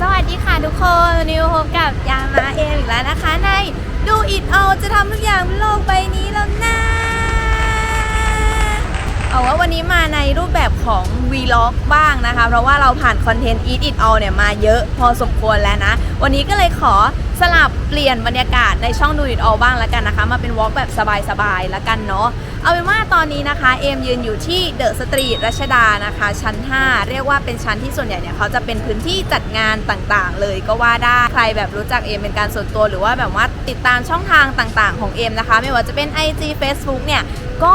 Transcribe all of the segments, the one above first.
สวัสดีค่ะทุกคนนิวพบกับยามาเอมอีกแล้วนะคะ ในดูอิดเอาจะทำทุกอย่างบนโลกใบนี้แล้วนะเอาว่าวันนี้มาในรูปแบบของวีล็อกบ้างนะคะ เพราะว่าเราผ่านคอนเทนต์อิทอิทเอาเนี่ยมาเยอะพอสมควรแล้วนะ วันนี้ก็เลยขอสลับเปลี่ยนบรรยากาศในช่องดูอิดเอาบ้างแล้วกันนะคะ มาเป็นวอล์กแบบสบายๆแล้วกันเนาะ เอาเป็นว่าตอนนี้นะคะ เอมยืนอยู่ที่เดอะสตรีทรัชดานะคะ ชั้น 5 เรียกว่าเป็นชั้นที่ส่วนใหญ่เนี่ยเขาจะเป็นพื้นที่จัดงานต่างๆ เลยก็ว่าได้ใครแบบรู้จักเอมเป็นการส่วนตัวหรือว่าแบบว่าติดตามช่องทางต่างๆ ของเอมนะคะ ไม่ว่าจะเป็น IG Facebook เนี่ยก็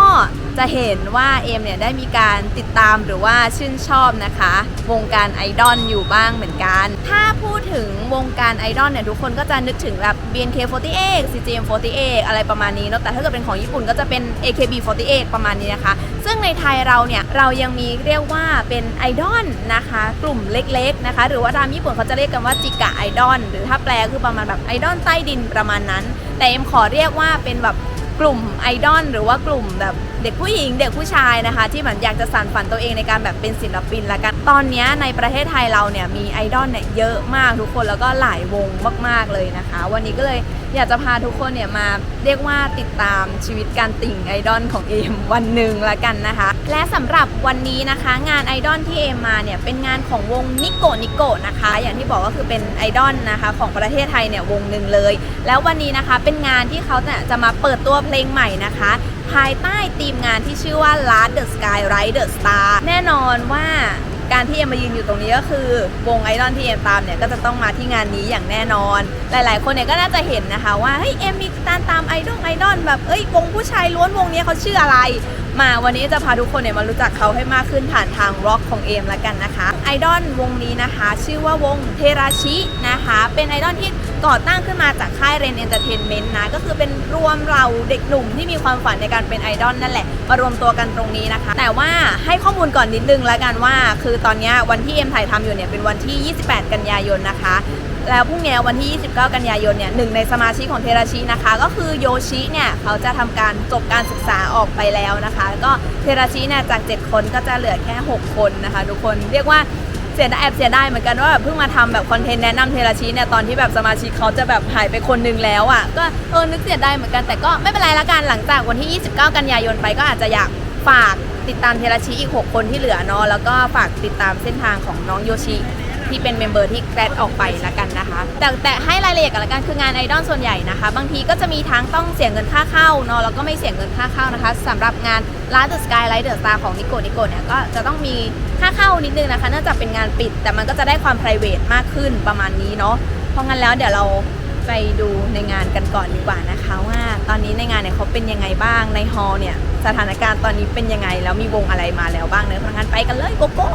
จะเห็นว่าเอมเนี่ยได้มีการติดตามหรือว่าชื่นชอบนะคะ วงการไอดอลอยู่บ้างเหมือนกัน ถ้าพูดถึงวงการไอดอลเนี่ยทุกคนก็จะนึกถึงแบบ BNK48 CGM48 อะไรประมาณนี้เนอะแต่ถ้าเกิดเป็นของญี่ปุ่นก็จะเป็น AKB48 ประมาณนี้นะคะ ซึ่งในไทยเราเนี่ยเรายังมีเรียกว่าเป็นไอดอลนะคะ กลุ่มเล็กๆนะคะ หรือว่าตามญี่ปุ่นเขาจะเรียกกันว่าจิกะไอดอลหรือถ้าแปลคือประมาณแบบไอดอลใต้ดินประมาณนั้น แต่เอ็มขอเรียกว่าเป็นแบบกลุ่มไอดอลหรือว่ากลุ่มแบบ เด็กผู้หญิงเด็กผู้ชายนะคะ ที่เหมือนอยากจะสานฝันตัวเองในการแบบเป็นศิลปินละกันตอนนี้ในประเทศไทยเราเนี่ยมีไอดอลเนี่ยเยอะมากทุกคนแล้วก็หลายวงมาก ๆเลยนะคะ วันนี้ก็เลยอยากจะพาทุกคนเนี่ยมาเรียกว่าติดตามชีวิตการติ่งไอดอลของเอมวันหนึ่งละกันนะคะ และสำหรับวันนี้นะคะ งานไอดอลที่เอมมาเนี่ยเป็นงานของวงนิโกนิโกนะคะ อย่างที่บอกก็คือเป็นไอดอลนะคะของประเทศไทยเนี่ยวงหนึ่งเลย แล้ววันนี้นะคะเป็นงานที่เขาเนี่ยจะมาเปิดตัวเพลงใหม่นะคะ ภายใต้ธีมงานที่ชื่อว่า Last the Sky Ride the Star แน่นอนว่าการที่เอ็มมายืนอยู่ตรงนี้ก็คือวงไอดอลที่เอ็มตามเนี่ยก็จะต้องมาที่งานนี้อย่างแน่นอน หลาย ๆ คนเนี่ยก็น่าจะเห็นนะคะว่าเฮ้ยเอ็มมีการตามไอดอลไอดอลแบบเอ้ยวงผู้ชายล้วนวงนี้เขาชื่ออะไร มาวันนี้จะพาทุกคนเนี่ยมารู้จักเขาให้มากขึ้นผ่านทางร็อกของเอมละกันนะคะ ไอดอลวงนี้นะคะ ชื่อว่าวงเทราชินะคะ เป็นไอดอลที่ก่อตั้งขึ้นมาจากค่ายเรนเอนเตอร์เทนเมนต์นะ ก็คือเป็นรวมเราเด็กหนุ่มที่มีความฝันในการเป็นไอดอลนั่นแหละ มารวมตัวกันตรงนี้นะคะ แต่ว่าให้ข้อมูลก่อนนิดนึงละกันว่า คือตอนนี้วันที่เอ็มถ่ายทำอยู่เนี่ยเป็นวันที่ 28 กันยายนนะคะ แล้วพรุ่งนี้วันที่ 29 กันยายนเนี่ยหนึ่งในสมาชิกของเทราชินะคะ ก็คือโยชิเนี่ยเขาจะทำการจบการศึกษาออกไปแล้วนะคะ แล้วก็เทราชิเนี่ยจาก 7 คนก็จะเหลือแค่ 6 คนนะคะ ทุกคนเรียกว่าเสียดายแอบเสียดายเหมือนกันว่าแบบเพิ่งมาทำแบบคอนเทนต์แนะนำเทราชิเนี่ยตอนที่แบบสมาชิกเขาจะแบบหายไปคนนึงแล้วอะ่ะก็เออนึกเสียดายเหมือนกันแต่ก็ไม่เป็นไรละกันหลังจากวันที่ 29 กันยายนไปก็อาจจะอยากฝากติดตามเทราชิอีก 6 คนที่เหลือเนาะแล้วก็ฝากติดตามเส้นทางของน้องโยชิ ที่เป็นเมมเบอร์ที่แกรดออกไปละกันนะคะ แต่แต่ให้รายละเอียดกันละกันคืองานไอดอลส่วนใหญ่นะคะ บางทีก็จะมีทั้งต้องเสียเงินค่าเข้าเนาะแล้วก็ไม่เสียเงินค่าเข้านะคะสำหรับงาน Last the Sky Light the Star ของนิโกนิโกเนี่ยก็จะต้องมีค่าเข้านิดนึงนะคะเนื่องจากเป็นงานปิด แต่มันก็จะได้ความ p r i v a t มากขึ้นประมาณนี้เนาะเพราะงั้นแล้วเดี๋ยวเราไปดูในงานกันก่อนดีกว่านะคะว่าตอนนี้ในงานเนี่ยเขาเป็นยังไงบ้างในฮอล์เนี่ยสถานการณ์ตอนนี้เป็นยังไงแล้วมีวงอะไรมาแล้วบ้างเนอะเพราะงั้นไปกันเลยโกโก้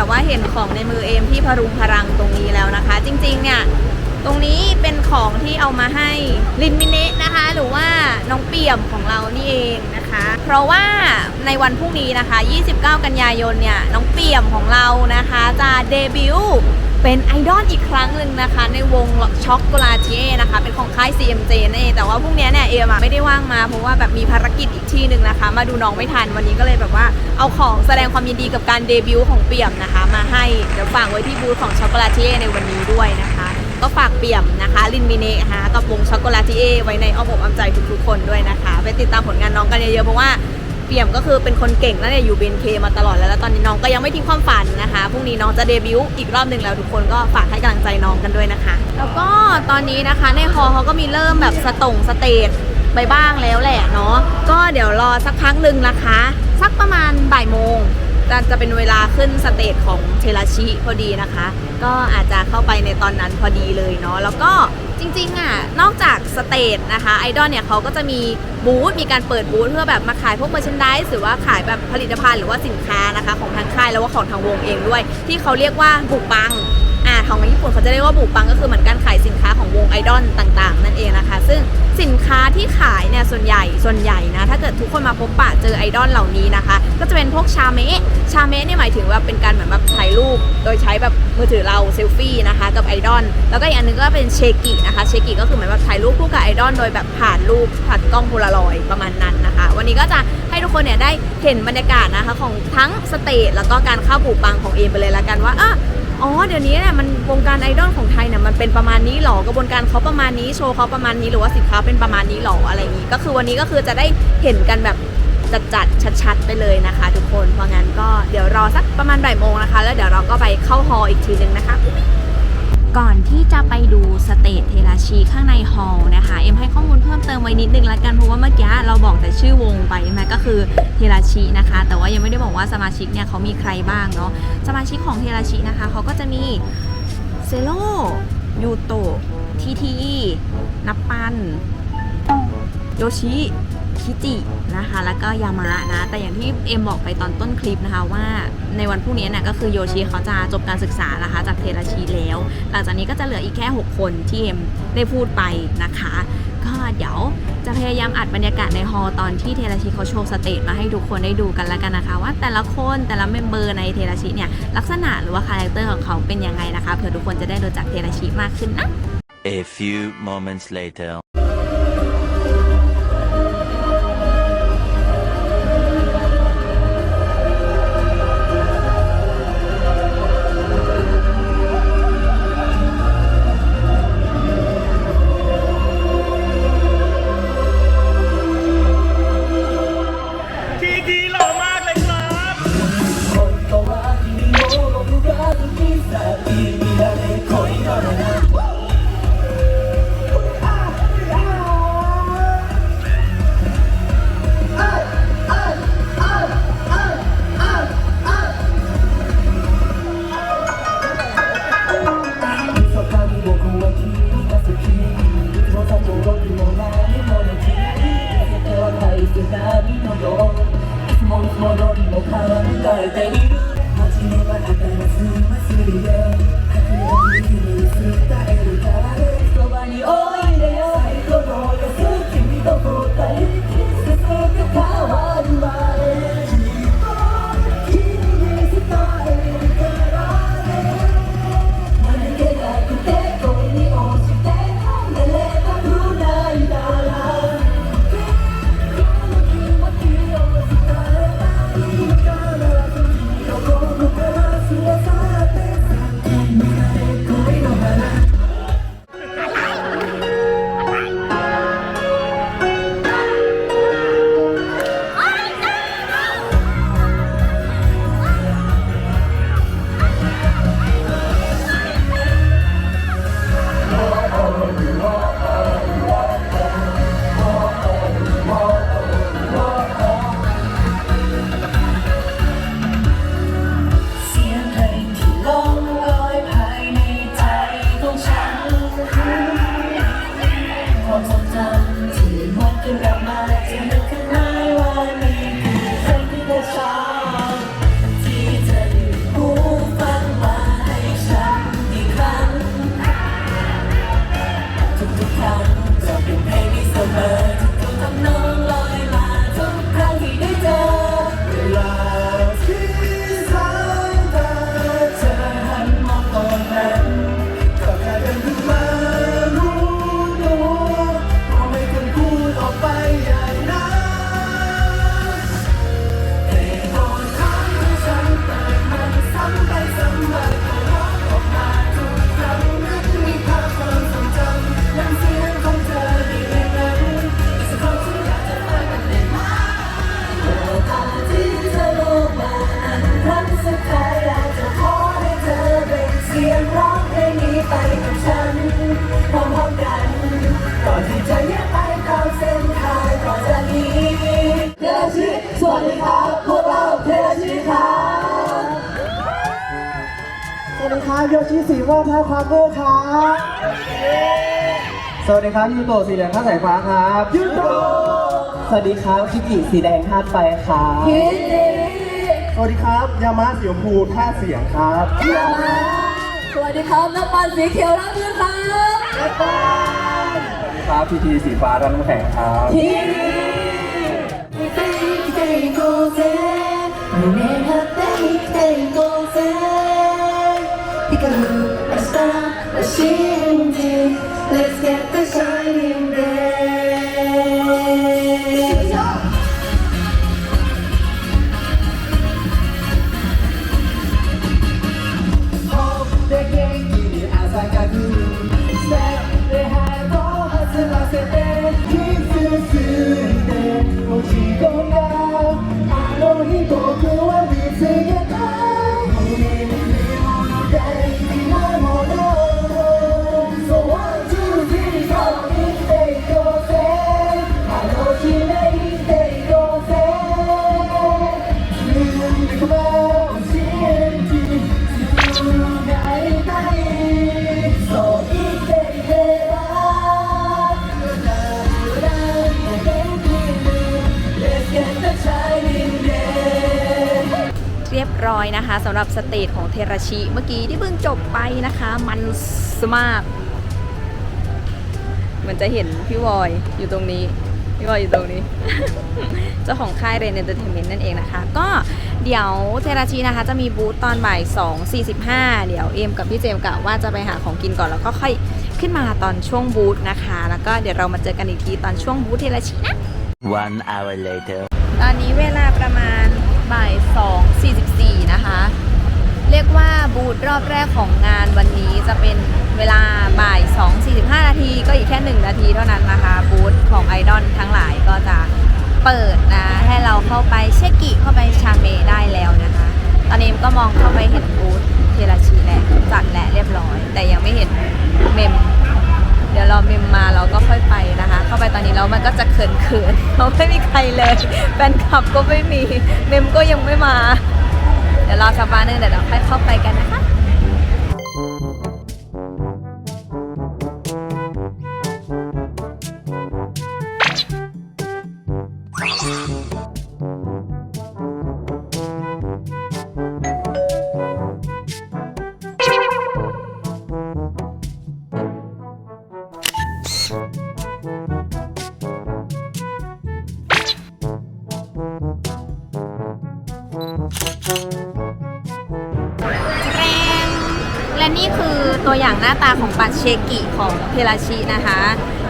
แบบว่าเห็นของในมือเอมที่พรุงพรังตรงนี้แล้วนะคะ จริงๆเนี่ยตรงนี้เป็นของที่เอามาให้ลินมิเนะนะคะ หรือว่าน้องเปี่ยมของเรานี่เองนะคะ เพราะว่าในวันพรุ่งนี้นะคะ 29 กันยายนเนี่ยน้องเปี่ยมของเรานะคะ จะเดบิวต์ เป็นไอดอลอีกครั้งหนึ่งนะคะ ในวงช็อกโกลาเทียนะคะ เป็นของค่าย CMJ นั่นเองแต่ว่าพรุ่งนี้เนี่ยเอมอะไม่ได้ว่างมาเพราะว่าแบบมีภารกิจอีกที่หนึ่งนะคะ มาดูน้องไม่ทันวันนี้ก็เลยแบบว่าเอาของแสดงความยินดีกับการเดบิวต์ของเปี่ยมนะคะ มาให้เดี๋ยวฝากไว้ที่บูธของช็อกโกลาเทียในวันนี้ด้วยนะคะ ก็ฝากเปี่ยมนะคะลินมิเนะนะคะกับวงช็อกโกแลตทีเอไว้ในอ้อมอกอ้อมใจทุกๆคนด้วยนะคะ ไปติดตามผลงานน้องกันเยอะๆเพราะว่า เปี่ยมก็คือเป็นคนเก่งแล้วเนี่ยอยู่เบนเคมาตลอดแล้วแล้วตอนนี้น้องก็ยังไม่ทิ้งความฝันนะคะพรุ่งนี้น้องจะเดบิวต์อีกรอบหนึ่งแล้วทุกคนก็ฝากให้กำลังใจน้องกันด้วยนะคะ แล้วก็ตอนนี้นะคะในฮอเขาก็มีเริ่มแบบสตงสเตจไปบ้างแล้วแหละเนาะก็เดี๋ยวรอสักพักหนึ่งนะคะ สักประมาณบ่ายโมงจะจะเป็นเวลาขึ้นสเตจของเทราชิพอดีนะคะ ก็อาจจะเข้าไปในตอนนั้นพอดีเลยเนาะแล้วก็ จริงๆอะนอกจากสเตจนะคะไอดอลเนี่ยเขาก็จะมีบูธมีการเปิดบูธเพื่อแบบมาขายพวกเมอร์ชันดิสหรือว่าขายแบบผลิตภัณฑ์หรือว่าสินค้านะคะของทางค่ายแล้วว่าของทางวงเองด้วย ที่เขาเรียกว่าบุกบัง ของญี่ปุ่นเขาจะเรียกว่าบูปังก็คือเหมือนการขายสินค้าของวงไอดอลต่างๆ นั่นเองนะคะ ซึ่งสินค้าที่ขายเนี่ยส่วนใหญ่ส่วนใหญ่นะถ้าเกิดทุกคนมาพบปะเจอไอดอลเหล่านี้นะคะ ก็จะเป็นพวกชาเมะชาเมะเนี่ยหมายถึงว่าเป็นการเหมือนแบบถ่ายรูป โดยใช้แบบมือถือเราเซลฟี่นะคะกับไอดอลแล้วก็อีกอันหนึงก็เป็นเชกินะคะเชกิก็คือเหมือนแบบถ่ายรูปคู่กับไอดอลโดยแบบผ่านรูปผ่านกล้องโพลารอยด์ประมาณนั้นนะคะ วันนี้ก็จะให้ทุกคนเนี่ยได้เห็นบรรยากาศนะคะของทั้งสเตจแล้วก็การเข้าบูปังของเอมไปเลยละกันว่าอะ อ๋อเดี๋ยวนี้เนี่ยมันวงการไอดอลของไทยเนี่ยมันเป็นประมาณนี้หรอกระบวนการเขาประมาณนี้โชว์เขาประมาณนี้หรือว่าสินค้าเป็นประมาณนี้หรออะไรอย่างนี้ ก็คือวันนี้ก็คือจะได้เห็นกันแบบจัดๆชัด ๆ ไปเลยนะคะ ทุกคนเพราะงั้นก็เดี๋ยวรอสักประมาณบ่ายโมงนะคะ แล้วเดี๋ยวเราก็ไปเข้าฮอลล์อีกทีนึงนะคะ ก่อนที่จะไปดูสเตจเทราชีข้างในฮอลล์นะคะ เอ็มให้ข้อมูลเพิ่มเติมไว้นิดนึงละกัน เพราะว่าเมื่อกี้เราบอกแต่ชื่อวงไปใช่ไหมก็คือเทราชีนะคะ แต่ว่ายังไม่ได้บอกว่าสมาชิกเนี่ยเขามีใครบ้างเนาะ สมาชิกของเทราชีนะคะเขาก็จะมีเซโลยูโตทีทีนับปันโยชิ คิจินะคะ แล้วก็ยามะนะ แต่อย่างที่เอ็มบอกไปตอนต้นคลิปนะคะว่าในวันพรุ่งนี้เนี่ยก็คือโยชิเขาจะจบการศึกษานะคะ จากเทราชีแล้ว หลังจากนี้ก็จะเหลืออีกแค่ 6 คนที่เอ็มได้พูดไปนะคะ ก็เดี๋ยวจะพยายามอัดบรรยากาศในฮอล์ตอนที่เทราชิเขาโชว์สเตจมาให้ทุกคนได้ดูกันแล้วกันนะคะ ว่าแต่ละคนแต่ละเมมเบอร์ในเทราชิเนี่ยลักษณะหรือว่าคาแรคเตอร์ของเขาเป็นยังไงนะคะเผื่อทุกคนจะได้รู้จักเทราชิมากขึ้นนะ A few moments later. ものにも変わるからでいる。初めは当ら忘れよ隠れる夢にする。 ม่วงท่าความเบอร์ครับสวัสดีครับยูโตะสีเหลืองท่าสายฟ้าครับยูโตสวัสดีครับคิกิสีแดงท่าไฟครับสวัสดีครับยามะสีชมพูท่าเสียงครับสวัสวัสดีครับน้ำปันสีเขียวรับมือครับครับพีทีสีฟ้าร้านน้ำแข็งครับที生 stop, a shame Let's get the shining day. รียบร้อยนะคะสำหรับสเตจของเทราชิเมื่อกี้ที่เพิ่งจบไปนะคะ มันสมากเหมือนจะเห็นพี่วอยอยู่ตรงนี้พี่วอยอยู่ตรงนี้ เจ้าของค่ายเรนเอนเตอร์เทนเมนต์นั่นเองนะคะ ก็เดี๋ยวเทราชินะคะ จะมีบูธตอนบ่าย 2.45 เดี๋ยวเอมกับพี่เจมส์กะว่าจะไปหาของกินก่อนแล้วก็ค่อยขึ้นมาตอนช่วงบูธนะคะ แล้วก็เดี๋ยวเรามาเจอกันอีกทีตอนช่วงบูธเทราชินะ One hour later. ตอนนี้เวลาประมาณ บ่าย2.44 นะคะ เรียกว่าบูธรอบแรกของงานวันนี้จะเป็นเวลาบ่าย 2.45 นาทีก็อีกแค่ 1 นาทีเท่านั้นนะคะ บูธของไอดอลทั้งหลายก็จะเปิดนะ ให้เราเข้าไปเช็คกิเข้าไปชาเมได้แล้วนะคะ ตอนนี้ก็มองเข้าไปเห็นบูธเทราชีแล้วจัดและเรียบร้อย แต่ยังไม่เห็นเมม เดี๋ยวรอเมมมาเราก็ค่อยไปนะคะ เข้าไปตอนนี้แล้วมันก็จะเขินเขินๆเราไม่มีใครเลยแฟนคลับก็ไม่มีเมมก็ยังไม่มา เดี๋ยวรอสักพักหนึงเดี๋ยวเราค่อยเข้าไปกันนะคะ บัตรเชกิของเทราชินะคะ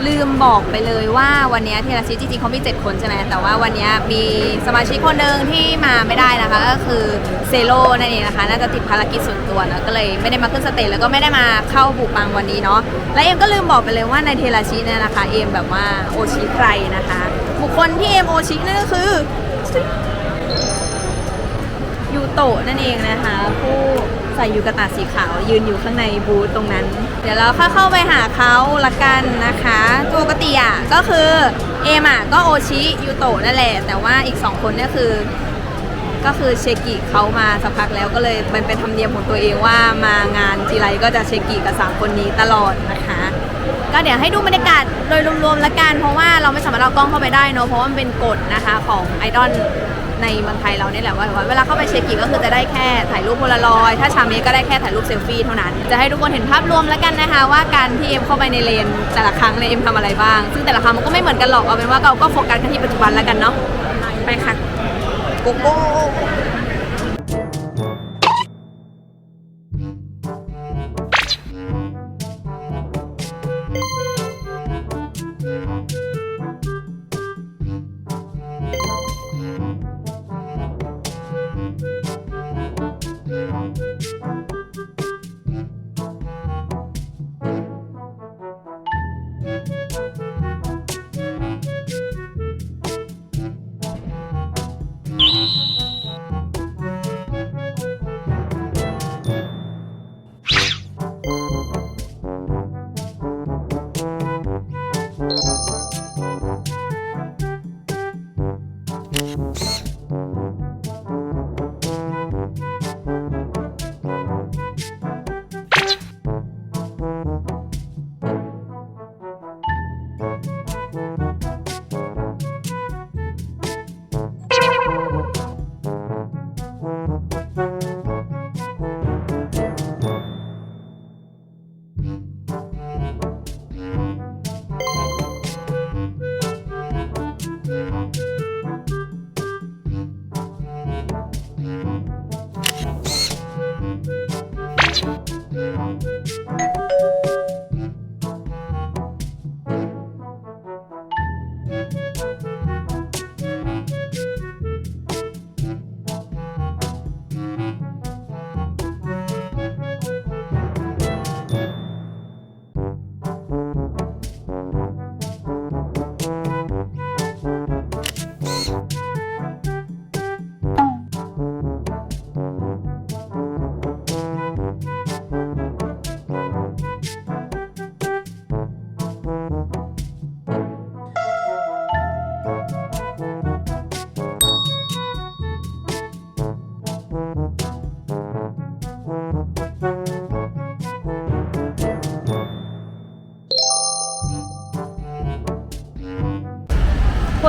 ลืมบอกไปเลยว่าวันนี้เทราชิจริงๆเขามี 7 คนใช่ไหมแต่ว่าวันนี้มีสมาชิกคนหนึ่งที่มาไม่ได้นะคะ ก็คือเซโลนั่นเองนะคะ น่าจะติดภารกิจส่วนตัวนะก็เลยไม่ได้มาขึ้นสเตจแล้วก็ไม่ได้มาเข้าบุปังวันนี้เนาะและเอ็มก็ลืมบอกไปเลยว่าในเทราชิเนี่ยนะคะเอ็มแบบว่าโอชิใครนะคะ บุคคลที่เอ็มโอชินั่นก็คือยูโตะนั่นเองนะคะผู้ ใส่ยูกะตะสีขาว ยืนอยู่ข้างในบูธตรงนั้น เดี๋ยวเราค่อยเข้าไปหาเขาละกันนะคะปกติอะก็คือเอมอะก็โอชิยูโตะนั่นแหละ แต่ว่าอีกสองคนเนี่ยคือ ก็คือเชกิเขามาสักพักแล้วก็เลยมันเป็นธรรมเนียมของตัวเองว่ามางานทีไรก็จะเชกิกับสามคนนี้ตลอดนะคะก็เดี๋ยวให้ดูบรรยากาศโดยรวมๆละกัน เพราะว่าเราไม่สามารถเอากล้องเข้าไปได้เนอะเพราะว่ามันเป็นกฎนะคะของไอดอล ในเมืองไทยเราเนี่ยแหละว่าเวลาเข้าไปเช็คกิก็คือจะได้แค่ถ่ายรูปโพลารอยถ้าชาเมก็ได้แค่ถ่ายรูปเซลฟี่เท่านั้น จะให้ทุกคนเห็นภาพรวมแล้วกันนะคะว่าการที่เอ็มเข้าไปในเลนแต่ละครั้งในยเอ็มทำอะไรบ้าง ซึ่งแต่ละครั้งมันก็ไม่เหมือนกันหรอกเอาเป็นว่าเราก็โฟกัสกันที่ปัจจุบันแล้วกันเนาะไปค่ะโกโก้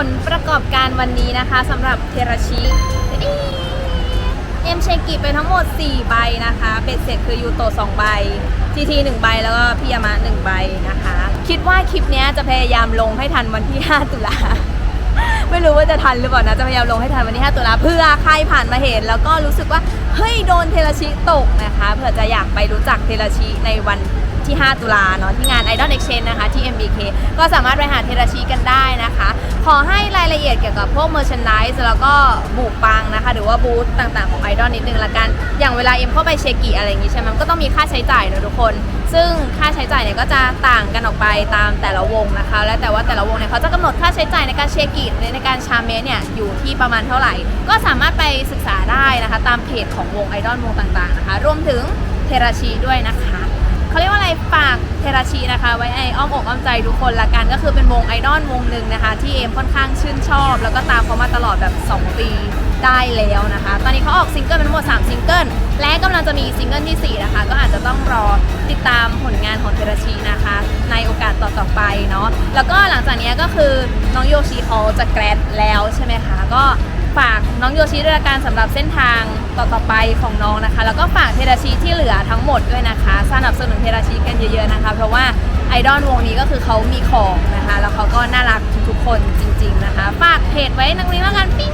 ลประกอบการวันนี้นะคะสำหรับเทราชิเอ็มเชกิไปทั้งหมด 4 ใบนะคะเป็ดเสร็จคือยูโต2ใบทีที1ใบแล้วก็พิยามะ1ใบนะคะ คิดว่าคลิปนี้จะพยายามลงให้ทันวันที่ 5 ตุลาไม่รู้ว่าจะทันหรือเปล่านะ จะพยายามลงให้ทันวันที่ 5 ตุลาเพื่อใครผ่านมาเห็น แล้วก็รู้สึกว่าเฮ้ยโดนเทราชิตกนะคะเผื่อจะอยากไปรู้จักเทราชิในวัน ที่ 5 ตุลาเนาะที่งาน Idol Exchange นะคะที่ MBK ก็สามารถไปหาเทราชิกันได้นะคะ ขอให้รายละเอียดเกี่ยวกับพวก merchandise แล้วก็บุกปังนะคะ หรือว่าบูธต่างๆของ Idol นิดนึงละกัน อย่างเวลาเอ็มเข้าไปเชกิอะไรอย่างงี้ใช่ไหมมันก็ต้องมีค่าใช้จ่ายเนอะทุกคน ซึ่งค่าใช้จ่ายเนี่ยก็จะต่างกันออกไปตามแต่ละวงนะคะ และแต่ว่าแต่ละวงเนี่ยเขาจะกำหนดค่าใช้จ่ายในการเชกิในการชาเมสเนี่ยอยู่ที่ประมาณเท่าไหร่ ก็สามารถไปศึกษาได้นะคะ ตามเพจของวงไอดอลวงต่างๆนะคะ รวมถึงเทราชิด้วยนะคะ เขาเรียกว่าอะไรฝากเทราชินะคะ ไว้ในอ้อมอกอ้อมใจทุกคนละกันก็คือเป็นวงไอดอลวงหนึ่งนะคะ ที่เอมค่อนข้างชื่นชอบ แล้วก็ตามเขามาตลอดแบบ 2 ปีได้แล้วนะคะ ตอนนี้เขาออกซิงเกิลเป็นทั้งหมด 3 ซิงเกิล และกำลังจะมีซิงเกิลที่ 4 นะคะ ก็อาจจะต้องรอติดตามผลงานของเทราชินะคะ ในโอกาสต่อๆไปเนาะแล้วก็หลังจากนี้ก็คือน้องโยชิเขาจะแกรดแล้วใช่ไหมคะก็ฝากน้องโยชิด้วยละกันสำหรับเส้นทาง ต่อๆไปของน้องนะคะ แล้วก็ฝากเทราชิที่เหลือทั้งหมดด้วยนะคะ สนับสนุนเทราชิกันเยอะๆนะคะ เพราะว่าไอดอลวงนี้ก็คือเขามีของนะคะ แล้วเขาก็น่ารักทุกๆคนจริง ๆนะคะ ฝากเพจไว้นังนี้แล้วกันปิ๊ง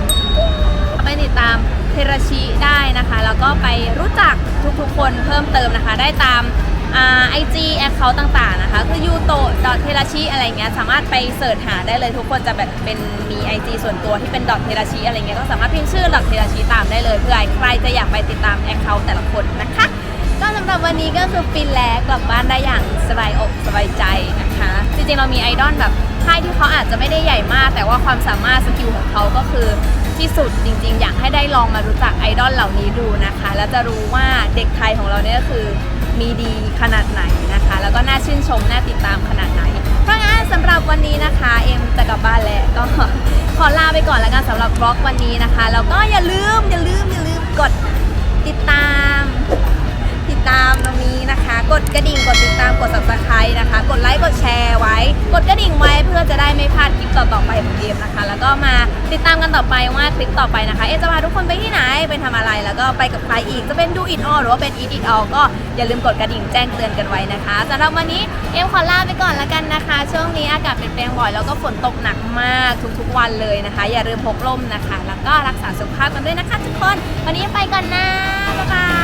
ไปติดตามเทราชิได้นะคะ แล้วก็ไปรู้จักทุกๆคนเพิ่มเติมนะคะ ได้ตามไอจีแอคเคาท์ต่างๆนะคะ คือยูโตดอทเทราชิอะไรเงี้ยสามารถไปเสิร์ชหาได้เลยทุกคนจะแบบเป็นมี IG ส่วนตัวที่เป็นดอทเทราชิอะไรเงี้ยก็สามารถพิมพ์ชื่อดอทเทราชิตามได้เลยเพื่อใคร จะอยากไปติดตามแอคเคาท์แต่ละคนนะคะ ก็สำหรับวันนี้ก็คือฟินแล้วกลับบ้านได้อย่างสบายอกสบายใจนะคะ จริงๆเรามีไอดอลแบบค่ายที่เขาอาจจะไม่ได้ใหญ่มาก แต่ว่าความสามารถสกิลของเขาก็คือที่สุดจริง ๆ อยากให้ได้ลองมารู้จักไอดอลเหล่านี้ดูนะคะ แล้วจะรู้ว่าเด็กไทยของเราเนี่ยก็คือมีดีขนาดไหนนะคะ แล้วก็น่าชื่นชม น่าติดตามขนาดไหน เพราะงั้นสำหรับวันนี้นะคะ เอ็มจะกลับบ้านแล้วก็ขอลาไปก่อนแล้วกันสำหรับบล็อกวันนี้นะคะ แล้วก็อย่าลืมอย่าลืมอย่าลืม กดติดตาม ติดตามตรงนี้นะคะ กดกระดิ่งกดติดตามกด subscribe นะคะ กดไลค์กดแชร์ไว้ เพื่อจะได้ไม่พลาดคลิปต่อๆไปของเกมนะคะ แล้วก็มาติดตามกันต่อไปว่าคลิปต่อไปนะคะ เอะจะพาทุกคนไปที่ไหนไปทำอะไรแล้วก็ไปกับใครอีกจะเป็นดูอิ t ออหรือว่าเป็นอี t อิ t ออก็อย่าลืมกดกระดิ่งแจ้งเตือนกันไว้นะคะสำหรับวันนี้เอ็มขอลาไปก่อนแล้วกันนะคะ ช่วงนี้อากาศเปลี่ยนแปลงบ่อยแล้วก็ฝนตกหนักมากทุกๆวันเลยนะคะ อย่าลืมพกร่มนะคะ แล้วก็รักษาสุขภาพกันด้วยนะคะ ทุกคน วันนี้ไปก่อนนะบ๊ายบาย